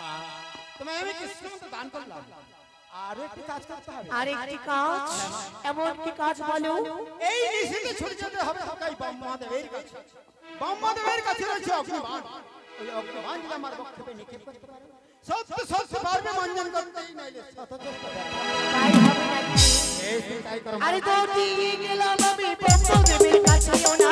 মা। তোমায় আমি কৃষ্ণ দান করলাম। আরও একটি কাজ করতে হবে। আর একটি কাজ এমন কি কাজ বলো? এই নিশীতে ছুটে যেতে হবে সকাই ব্রহ্মাদেবের কাছে। ব্রহ্মাদেবের কাছে রয়েছে অগ্নিবাণ। ওই অগ্নিবাণ যদি আমার বক্ষে নিক্ষেপ করতে পারো। সত্য সত্য পারবে মঞ্জন করতেই নাইলে শত তাই হবে নাকি? এই তুমি তাই করো মা। আরে তো দিয়ে গেলাম আমি ব্রহ্মদেবের কাছেও না।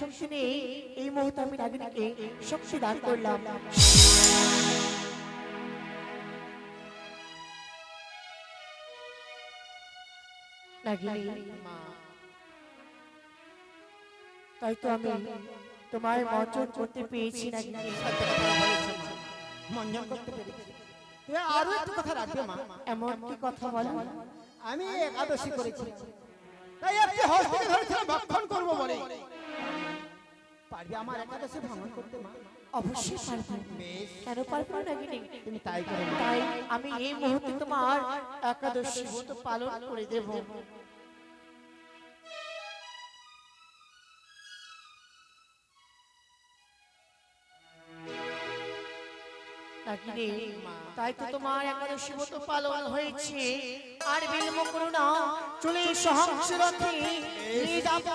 শক্তি নেই এই মুহূর্তে আমি নাগিনীকে শক্তি দান করলাম। তাই তো আমি তোমায় মঞ্জন করতে পেরেছি। মঞ্জন করতে পেরেছি। আরও একটু কথা রাখবে মা। এমন কি কথা বলো? আমি একাদশী করেছি। তাই একটি হস্তিকে ধরেছিলাম ভক্ষণ করব বলে। পারবে আমার একাদশী ভ্রমণ করতে মা। অবশ্যই পারব। কেন পারব না তুমি তাই করো তাই আমি এই মুহূর্তে তোমার একাদশী ব্রত পালন করে দেব। তাই তো তোমার একাদশী ব্রত পালন হয়েছে। আর বিলম্ব করো না চলে এসো রথে নিয়ে যাব।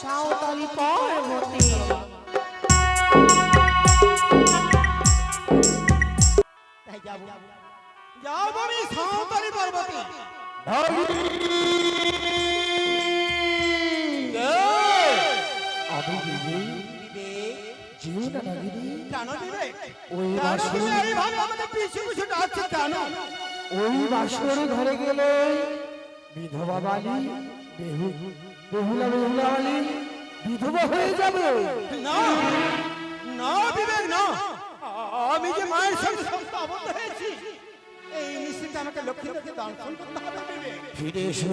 সাঁওতালি পর্বতে। যাব। যাব আমি সাঁওতালি পর্বতে। আমি বিবেক বিবেক যেও না নাগিনী কেন বিবেক ওই বাসর। আমাদের পিছু পিছু ডাকছো কেন ওই বাসর ঘরে গেলে বিধবা বালি বেহু বেহুলা বহুলা বিধবা হয়ে যাবে। না না বিবেক না। আমি যে মায়ের সঙ্গে আবদ্ধ হয়েছি এই নিশ্চিত আমাকে লক্ষ্মী লক্ষ্মী করতে হবে। ফিরে এসো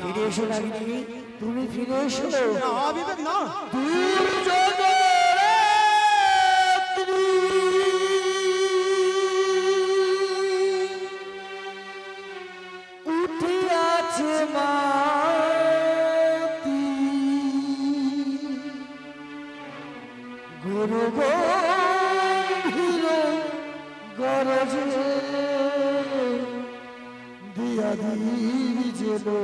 ফিরে এসো তুমি ফিরে এসো। না বিবেক না। উঠে দিয়া দিবি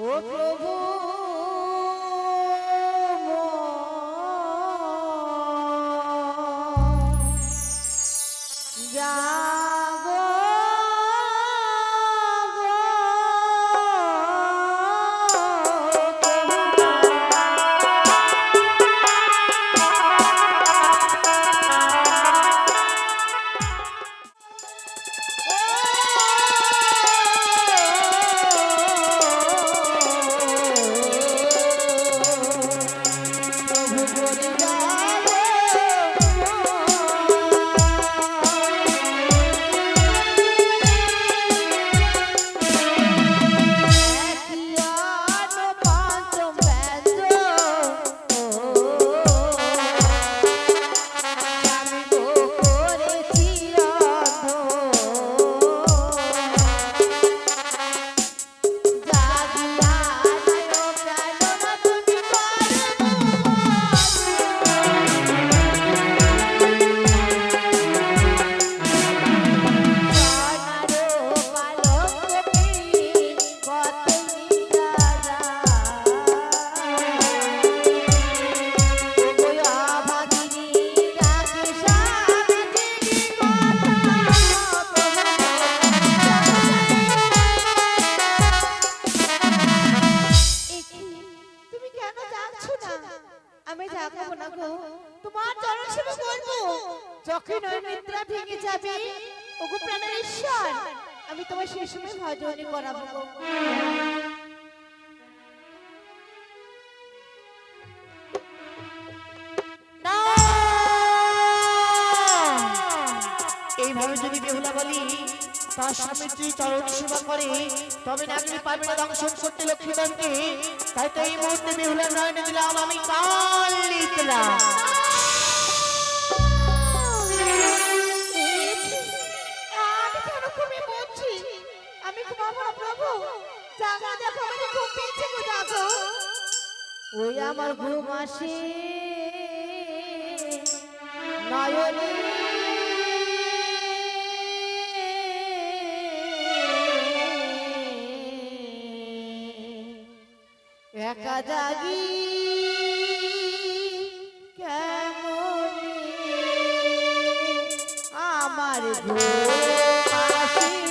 ও প্রভু সেই সময় ভজনী করাবো! এইভাবে যদি বেহুলা বলি, তার স্বামীর যদি চরণ সেবা করে, তবে নাগরি পাবে না দংশন করতে লক্ষ্মীধনকে তাই তো এই মুহূর্তে বেহুলার নয়নে দিলাম আমি কাল লিখলা ওই আমার ঘুম আসে নয়নে। একা জাগি কেমনে? আমার ঘুম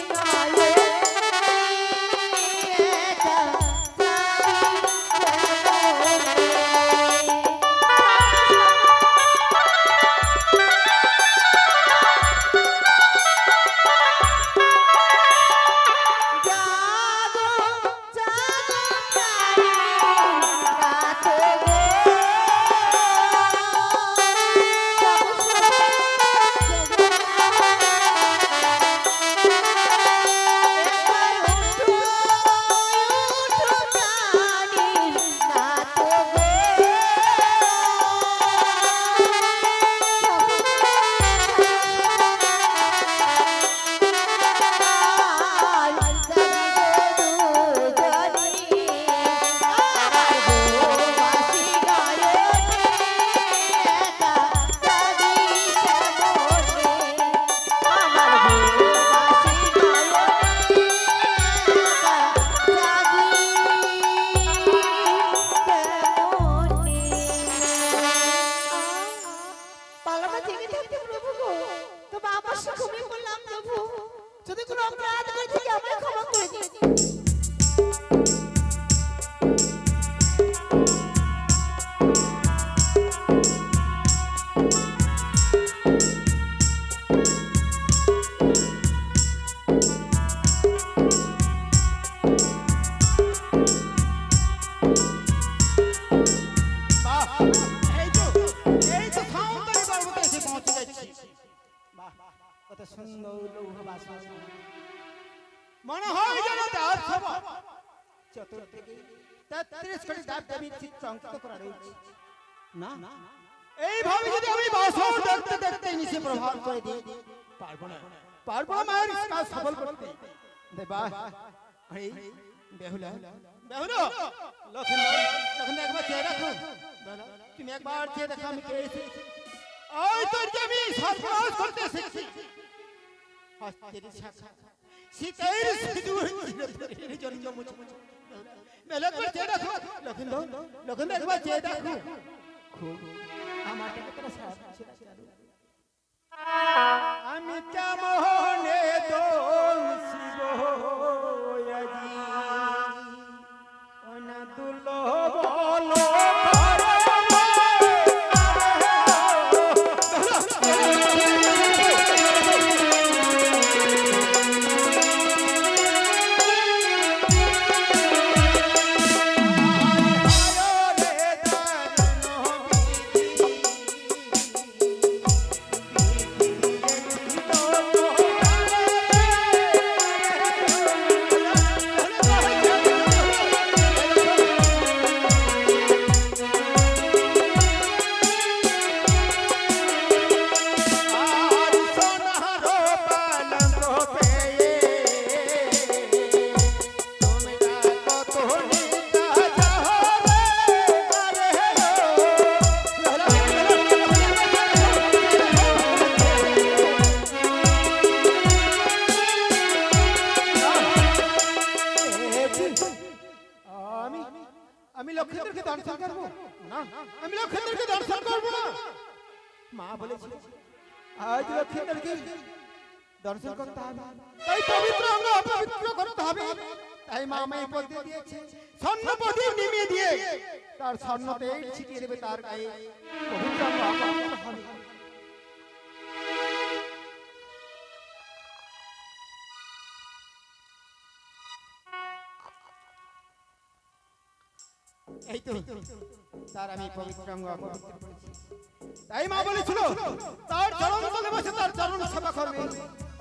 দেখতে দেখতে নিচে প্রভাব করে দিই। পারব না। পারব না মায়ের কাজ সফল করতে। দেবা এই বেহুলা। বেহুলা! লক্ষিন্দর লক্ষিন্দর একবার চেয়ে বেহুলা, তুমি একবার চেয়ে দেখো আমি কে এসেছি। ওই তোর জমি সর্বনাশ করতে এসেছি। হস্তের শাখা। শীতের সিঁদুর জন্য মুছে মুছে। মেলে একবার চেয়ে দেখো। লক্ষিন্দর লক্ষিন্দর একবার চেয়ে দেখো। আমার આ માટે કે મોહને તો মা বলেছিল আজ লক্ষ্মীদেরকে দর্শন করতে হবে। তাই পবিত্র অঙ্গ অপবিত্র করতে হবে। তাই মা আমায় বলতে দিয়েছে। স্বর্ণ প্রদীপ নিমিয়ে দিয়ে তার স্বর্ণ তেল ছিটিয়ে দেবে তার গায়ে। পবিত্র অপবিত্র হবে। এই তো। তার আমি পবিত্র অঙ্গ তাই মা বলেছিল, তার চরণ তলে বসে তার চরণ সেবা করবে।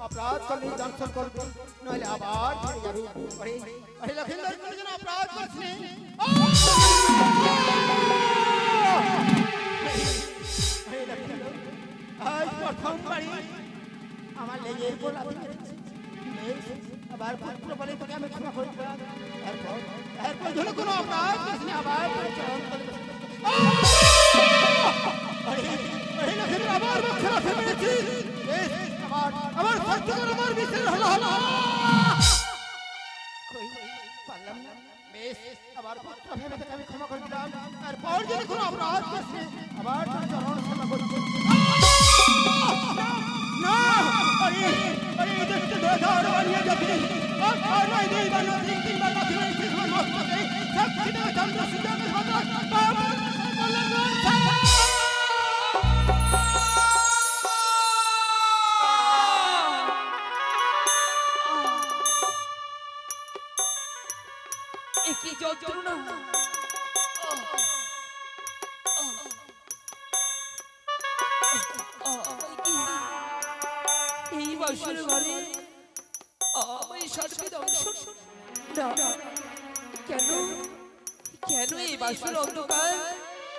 অপরাধ করলে দর্শন করবে, নইলে আবার ছেড়ে যাবে। আরে আরে লক্ষিন্দর কোনো যেন অপরাধ করছে। আজ প্রথম বাড়ি আমার উপর লাথি আবার পুত্র বলে তোকে আমি ক্ষমা করে এরপর এরপর যেন কোনো অপরাধ করিস আবার চরণ তলে আরে, আরে আবার বক্ষে লাথি মেরেছি। আবার সহ্য করে আমার বিচার হলো হলো পারলাম না। বেশ, আবার পুত্র ভেবে তোকে আমি ক্ষমা করে দিলাম এরপর যদি কোনো অপরাধ করিস না, আবার তোর চরণ সেবা করব না আরে আরে দেখতে ধর বানিয়ে যাবে আর আর নাই দেই বানো তিন তিন বার মাথা মেরেছি তোমার মস্তকে সব ছিটা চন্দ্র সূর্যের মাথা বাবা একই যন্ত্রণা। এই কেন? কেন এই বাসর অন্ধকার?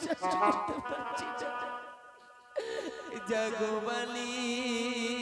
বিশ্বাস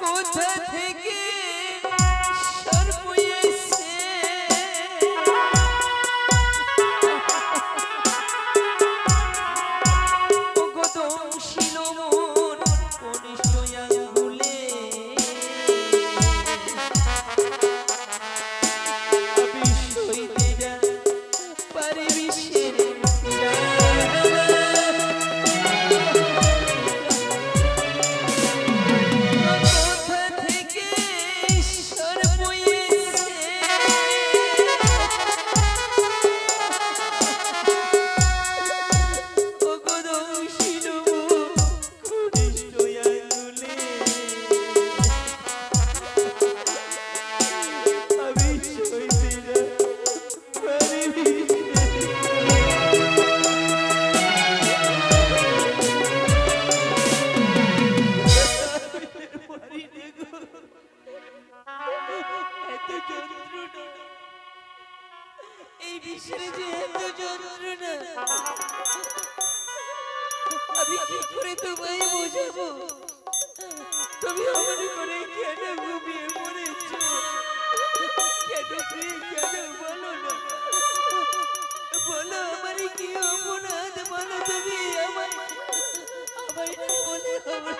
কোথা থেকে তোমায় বোঝাবো তুমি আমার করে কেন ঘুমিয়ে পড়েছ কেন প্রিয় কেন বলো না। বলো আমার কি অপরাধ বলো, তুমি আমার আমার মনে হবে